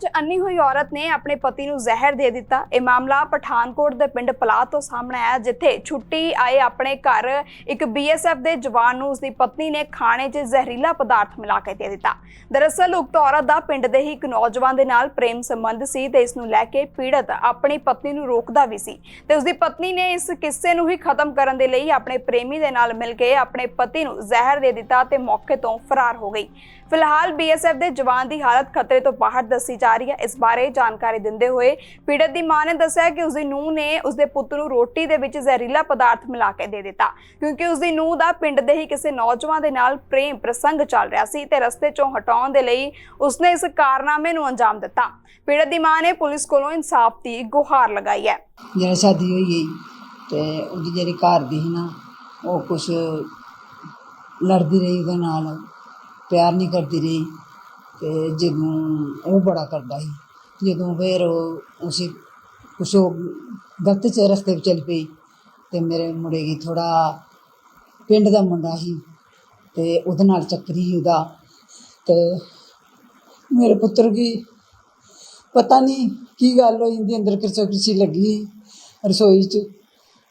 'ਚ ਅੰਨੀ ਹੋਈ ਔਰਤ ਨੇ ਆਪਣੇ ਪਤੀ ਨੂੰ ਜ਼ਹਿਰ ਦੇ ਦਿੱਤਾ। ਇਹ ਮਾਮਲਾ ਪਠਾਨਕੋਟ ਦੇ ਪਿੰਡ ਪਲਾਹ ਤੋਂ ਸਾਹਮਣੇ ਆਇਆ, ਜਿੱਥੇ ਛੁੱਟੀ ਆਏ ਆਪਣੇ ਘਰ ਇੱਕ ਬੀਐਸਐਫ ਦੇ ਜਵਾਨ ਨੂੰ ਉਸਦੀ ਪਤਨੀ ਨੇ ਖਾਣੇ 'ਚ ਜ਼ਹਿਰੀਲਾ ਪਦਾਰਥ ਮਿਲਾ ਕੇ ਦੇ ਦਿੱਤਾ। ਦਰਅਸਲ, ਉਕਤ ਔਰਤ ਦਾ ਪਿੰਡ ਦੇ ਹੀ ਇੱਕ ਨੌਜਵਾਨ ਦੇ ਨਾਲ ਪ੍ਰੇਮ ਸੰਬੰਧ ਸੀ ਤੇ ਇਸ ਨੂੰ ਲੈ ਕੇ ਪੀੜਤ ਆਪਣੀ ਪਤਨੀ ਨੂੰ ਰੋਕਦਾ ਵੀ ਸੀ ਤੇ ਉਸਦੀ ਪਤਨੀ ਨੇ ਇਸ ਕਿੱਸੇ ਨੂੰ ਹੀ ਖਤਮ ਕਰਨ ਦੇ ਲਈ ਆਪਣੇ ਪ੍ਰੇਮੀ ਦੇ ਨਾਲ ਮਿਲ ਕੇ ਆਪਣੇ ਪਤੀ ਨੂੰ ਜ਼ਹਿਰ ਦੇ ਦਿੱਤਾ ਤੇ ਮੌਕੇ ਤੋਂ ਫਰਾਰ ਹੋ ਗਈ। ਫਿਲਹਾਲ ਬੀਐਸਐਫ ਦੇ ਜਵਾਨ ਦੀ ਹਾਲਤ ਖਤਰੇ ਤੋਂ ਬਾਹਰ ਦੱਸੀ ਜਾ ਰਹੀ ਹੈ। ਇਸ ਬਾਰੇ ਜਾਣਕਾਰੀ ਦਿੰਦੇ ਹੋਏ ਪੀੜਤ ਦੀ ਮਾਂ ਨੇ ਦੱਸਿਆ ਕਿ ਉਸਦੀ ਨੂੰਹ ਨੇ ਉਸਦੇ ਪੁੱਤ ਨੂੰ ਰੋਟੀ ਦੇ ਵਿੱਚ ਜ਼ਹਿਰੀਲਾ ਪਦਾਰਥ ਮਿਲਾ ਕੇ ਦੇ ਦਿੱਤਾ। ਕਿਉਂਕਿ ਉਸਦੀ ਨੂੰਹ ਦਾ ਪਿੰਡ ਦੇ ਹੀ ਕਿਸੇ ਨੌਜਵਾਨ ਦੇ ਨਾਲ ਪ੍ਰੇਮ ਪ੍ਰਸੰਗ ਚੱਲ ਰਿਹਾ ਸੀ ਤੇ ਰਸਤੇ ਚੋਂ ਹਟਾਉਣ ਦੇ ਲਈ ਉਸਨੇ ਇਸ ਕਾਰਨਾਮੇ ਨੂੰ ਅੰਜਾਮ ਦਿੱਤਾ। ਪੀੜਤ ਦੀ ਮਾਂ ਨੇ ਪੁਲਿਸ ਕੋਲੋਂ ਇਨਸਾਫ ਦੀ ਗੁਹਾਰ ਲਗਾਈ ਹੈ। ਜਦੋਂ ਸ਼ਾਦੀ ਹੋਈ ਤੇ ਉਹਦੀ ਜਿਹੜੀ ਘਰ ਦੀ ਸੀ ਨਾ, ਉਹ ਕੁਛ ਲੜਦੀ ਰਹੀ ਉਹਦੇ ਨਾਲ, ਪਿਆਰ ਨਹੀਂ ਕਰਦੀ ਰਹੀ। ਤੇ ਜਦੋਂ ਉਹ ਬੜਾ ਕਰਦਾ ਸੀ। ਜਦੋਂ ਫਿਰ ਉਹ ਕੁਛ ਉਹ ਗਲਤ ਚ ਰਸਤੇ 'ਤੇ ਚੱਲ ਪਈ ਅਤੇ ਮੇਰੇ ਮੁੰਡੇ ਦੀ ਥੋੜਾ ਪਿੰਡ ਦਾ ਮੁੰਡਾ ਸੀ ਅਤੇ ਉਹਦੇ ਨਾਲ ਚੱਕਰੀ ਸੀ ਉਹਦਾ ਅਤੇ ਮੇਰੇ ਪੁੱਤਰ ਕੀ ਪਤਾ ਨਹੀਂ ਕੀ ਗੱਲ ਹੋਈ, ਇਹਦੇ ਅੰਦਰ ਕਿਸੇ ਕਿਸੇ ਲੱਗੀ, ਰਸੋਈ 'ਚ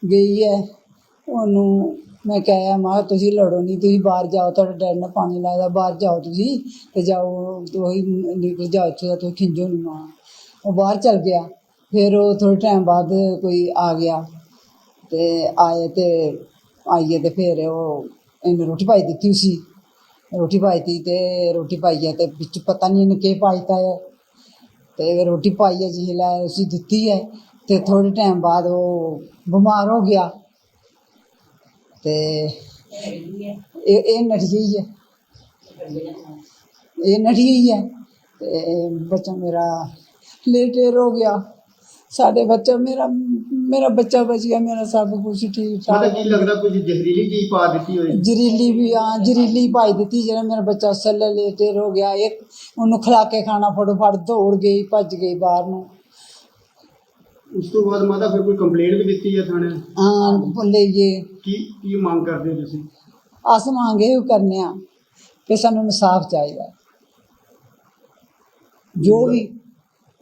ਗਈ ਹੈ, ਉਹਨੂੰ ਮੈਂ ਕਿਹਾ ਮਾਂ, ਤੁਸੀਂ ਲੜੋ ਨਹੀਂ ਤੁਸੀਂ ਬਾਹਰ ਜਾਓ, ਤੁਹਾਡੇ ਡੈਡ ਨੇ ਪਾਣੀ ਲਾਇਆ, ਬਾਹਰ ਜਾਓ ਤੁਸੀਂ ਤੇ ਜਾਓ ਤੁਸੀਂ ਨਿਕਲ ਜਾਓ ਇੱਥੋਂ ਦਾ, ਤੁਸੀਂ ਖਿੰਜੋ ਨਹੀਂ ਮਾਂ। ਉਹ ਬਾਹਰ ਚਲ ਗਿਆ, ਫਿਰ ਉਹ ਥੋੜੇ ਟਾਈਮ ਬਾਅਦ ਕੋਈ ਆ ਗਿਆ ਤੇ ਆਏ ਤੇ ਆਈਏ ਤੇ ਫਿਰ ਉਹ ਇਹਨੂੰ ਰੋਟੀ ਪਾਈ ਦਿੱਤੀ ਸੀ ਰੋਟੀ ਪਾਈ ਦਿੱਤੀ ਤੇ ਰੋਟੀ ਪਾਈ ਹੈ ਤੇ ਵਿੱਚ ਪਤਾ ਨਹੀਂ ਇਹਨੇ ਕੀ ਪਾਈਤਾ ਹੈ ਤੇ ਰੋਟੀ ਪਾਈ ਹੈ ਜੀ ਲੈ ਅਸੀਂ ਦਿੱਤੀ ਹੈ ਤੇ ਥੋੜੇ ਟਾਈਮ ਬਾਅਦ ਉਹ ਬਿਮਾਰ ਹੋ ਗਿਆ। ਤੇ ਇਹ ਇਹ ਨਠ ਹੈ ਇਹ ਨਠ ਹੈ ਤੇ ਬੱਚਾ ਮੇਰਾ ਲੇਟੇਰ ਹੋ ਗਿਆ। ਸਾਡੇ ਬੱਚਾ ਮੇਰਾ ਮੇਰਾ ਬੱਚਾ ਬਚ ਗਿਆ ਮੇਰਾ ਸਭ ਕੁਝ ਠੀਕ ਠਾਕ। ਕੀ ਲੱਗਦਾ ਕੁਝ ਜ਼ਹਿਰੀਲੀ ਚੀਜ਼ ਪਾ ਦਿੱਤੀ ਹੋਈ ਜ਼ਰੀਲੀ ਵੀ ਆ ਜ਼ਰੀਲੀ ਪਾਈ ਦਿੱਤੀ ਜਿਹੜਾ ਮੇਰਾ ਬੱਚਾ ਸੱਲੇ ਲੇਟੇਰ ਹੋ ਗਿਆ। ਇੱਕ ਉਹਨੂੰ ਖਿਲਾ ਕੇ ਖਾਣਾ ਫਟੋਫਟ ਦੌੜ ਗਈ ਭੱਜ ਗਈ ਬਾਹਰ ਨੂੰ। ਉਸ ਤੋਂ ਬਾਅਦ ਮਾਤਾ ਫਿਰ ਕੋਈ ਕੰਪਲੇਂਟ ਵੀ ਦਿੱਤੀ ਹੈ ਥਾਣੇ? ਹਾਂ ਭੁੱਲੇ ਜੇ। ਕੀ ਕੀ ਮੰਗ ਕਰਦੇ ਹੋ ਤੁਸੀਂ? ਅਸ ਮੰਗੇ ਉਹ ਕਰਨੇ ਆ ਕਿ ਸਾਨੂੰ ਇਨਸਾਫ ਚਾਹੀਦਾ। ਜੋ ਵੀ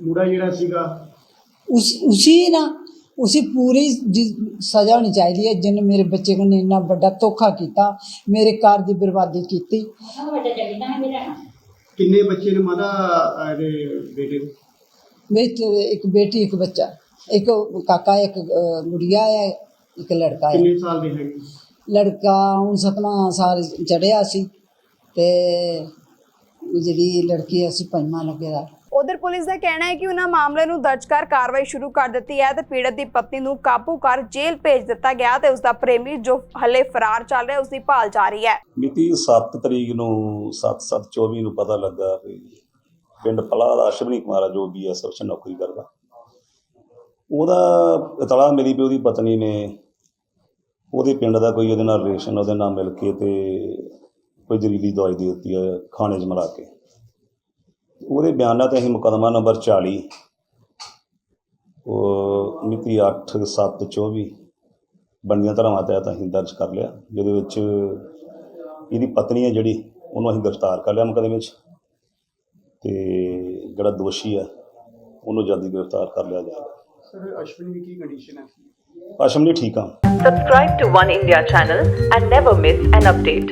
ਮੁੰਡਾ ਜਿਹੜਾ ਸੀਗਾ? ਉਸ ਉसी ਨਾ ਉसी ਪੂਰੀ ਸਜ਼ਾ ਹੋਣੀ ਚਾਹੀਦੀ ਹੈ ਜਿਹਨੇ ਮੇਰੇ ਬੱਚੇ ਨੂੰ ਇੰਨਾ ਵੱਡਾ ਧੋਖਾ ਕੀਤਾ ਮੇਰੇ ਘਰ ਦੀ ਬਰਬਾਦੀ ਕੀਤੀ। ਕਿੰਨੇ ਬੱਚੇ ਨੇ ਅਹ, ਇਹਦੇ ਬੇਟੇ ਵਿੱਚ ਇੱਕ ਬੇਟੀ ਇੱਕ ਬੱਚਾ। ਇੱਕ ਕਾਕਾ ਇੱਕ ਅ, ਗੁੜੀਆ ਹੈ ਇੱਕ ਲੜਕਾ ਹੈ। ਕਿੰਨੇ ਸਾਲ ਦੇ ਹੈਗੇ? ਲੜਕਾ ਹੁਣ ਸਤਵਾਂ ਸਾਲ ਚੜਿਆ ਸੀ ਤੇ ਜਿਹੜੀ ਲੜਕੀ ਹੈ, ਅਸੀਂ ਪੰਜਵਾਂ ਲੱਗੇ ਦਾ। ਉਧਰ ਪੁਲਿਸ ਦਾ ਕਹਿਣਾ ਹੈ ਕਿ ਉਹਨਾਂ ਮਾਮਲੇ ਨੂੰ ਦਰਜ ਕਰ ਕਾਰਵਾਈ ਸ਼ੁਰੂ ਕਰ ਦਿੱਤੀ ਹੈ ਤੇ ਪੀੜਤ ਦੀ ਪਤਨੀ ਨੂੰ ਕਾਬੂ ਕਰ ਜੇਲ੍ਹ ਭੇਜ ਦਿੱਤਾ ਗਿਆ ਤੇ ਉਸ ਦਾ ਪ੍ਰੇਮੀ ਜੋ ਹਲੇ ਫਰਾਰ ਚੱਲ ਰਿਹਾ ਉਸ ਦੀ ਭਾਲ ਜਾਰੀ ਹੈ। ਮਿਤੀ 7 ਤਰੀਕ ਨੂੰ 7/7/24 ਨੂੰ ਪਤਾ ਲੱਗਾ ਵੀ ਪਿੰਡ ਪਲਾ ਦਾ ਅਸ਼ਵਨੀ ਕੁਮਾਰ ਆ ਜੋ ਬੀਐਸਐਫ 'ਚ ਨੌਕਰੀ ਕਰਦਾ। ਉਹਦਾ ਇਤਲਾ ਮੇਰੀ ਵੀ ਉਹਦੀ ਪਤਨੀ ਨੇ ਉਹਦੇ ਪਿੰਡ ਦਾ ਕੋਈ ਉਹਦੇ ਨਾਲ ਰਿਲੇਸ਼ਨ ਉਹਦੇ ਨਾਲ ਮਿਲ ਕੇ ਤੇ ਕੋਈ ਜ਼ਹਿਰੀਲੀ ਦਵਾਈ ਦੇ ਦਿੱਤੀ ਹੈ ਖਾਣੇ 'ਚ ਮਿਲਾ ਕੇ। ਉਹਦੇ ਬਿਆਨਾਂ ਤੇ ਅਸੀਂ ਮੁਕੱਦਮਾ ਨੰਬਰ 40 ਉਹ ਮਿਤੀ 8/7/24 ਬਣਦੀਆਂ ਧਾਰਾਵਾਂ ਤਹਿਤ ਅਸੀਂ ਦਰਜ ਕਰ ਲਿਆ, ਜਿਹਦੇ ਵਿੱਚ ਇਹਦੀ ਪਤਨੀ ਹੈ ਜਿਹੜੀ, ਉਹਨੂੰ ਅਸੀਂ ਗ੍ਰਿਫਤਾਰ ਕਰ ਲਿਆ ਮੁਕੱਦਮੇ 'ਚ ਤੇ ਜਿਹੜਾ ਦੋਸ਼ੀ ਹੈ, ਉਹਨੂੰ ਜਲਦੀ ਗ੍ਰਿਫਤਾਰ ਕਰ ਲਿਆ ਜਾਏਗਾ। ਸਰ ਅਸ਼ਵਨੀ ਦੀ ਕੀ ਕੰਡੀਸ਼ਨ ਹੈ ਆਸ਼ਮ ਨੇ ਠੀਕ ਆ Subscribe to One India channel and never miss an update.